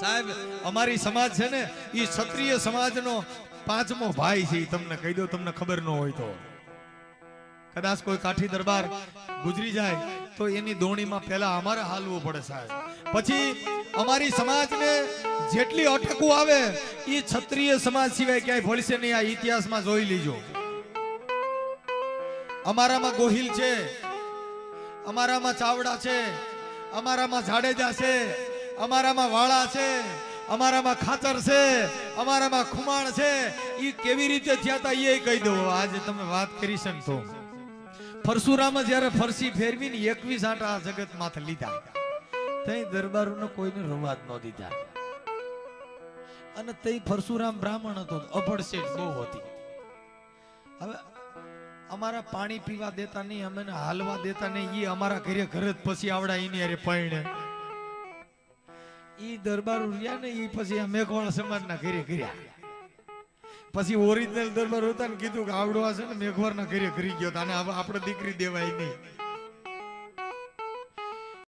સાહેબ, અમારી સમાજ છે ને એ ક્ષત્રિય સમાજનો પાંચમો ભાઈ છે તમને કહી દો તમને ખબર ન હોય તો. કદાચ કોઈ કાઠી દરબાર ગુજરી જાય, તો એની દોણીમાં પહેલા અમારે હાલવું પડે સાહેબ. પછી અમારી સમાજને જેટલી અટકવું આવે એ ક્ષત્રિય સમાજ સિવાય ક્યાંય ભળશે નહીં, આ ઇતિહાસમાં જોઈ લીજો. અમારામાં ગોહિલ છે, અમારામાં ચાવડા છે, અમારામાં જાડેજા છે અમારામાં વાળા છે, અમારામાં ખાતર છે, અમારામાં ખુમાણ છે એ કેવી રીતે થયા હતા એ કહી દઉં. આજે તમે વાત કરી છે પરશુરામે તો. જ્યારે ફરસી ફેરવીને એકવીસ આટા આ જગત માથે લીધા. તઈ દરબારોને કોઈને રવા જ ન દીધા. અને તઈ પરશુરામ બ્રાહ્મણ હતો, અભડ શેઠ બહુ હતી. હવે અમારા પાણી પીવા દેતા નહીં અમે હાલવા દેતા નહીં, ઈ અમારા ઘરે ઘરે જ પછી આવડા એની અરે પૈણે ઈ દરબાર રહ્યા ને ઈ પછી આ મેઘવાળ સમાજના ઘરે કર્યા. પછી ઓરિજિનલ દરબાર હતા ને કીધું કે આવડો છે ને મેઘવારના ઘરે કરી ગયો અને આપણે દીકરી દેવાય નહીં.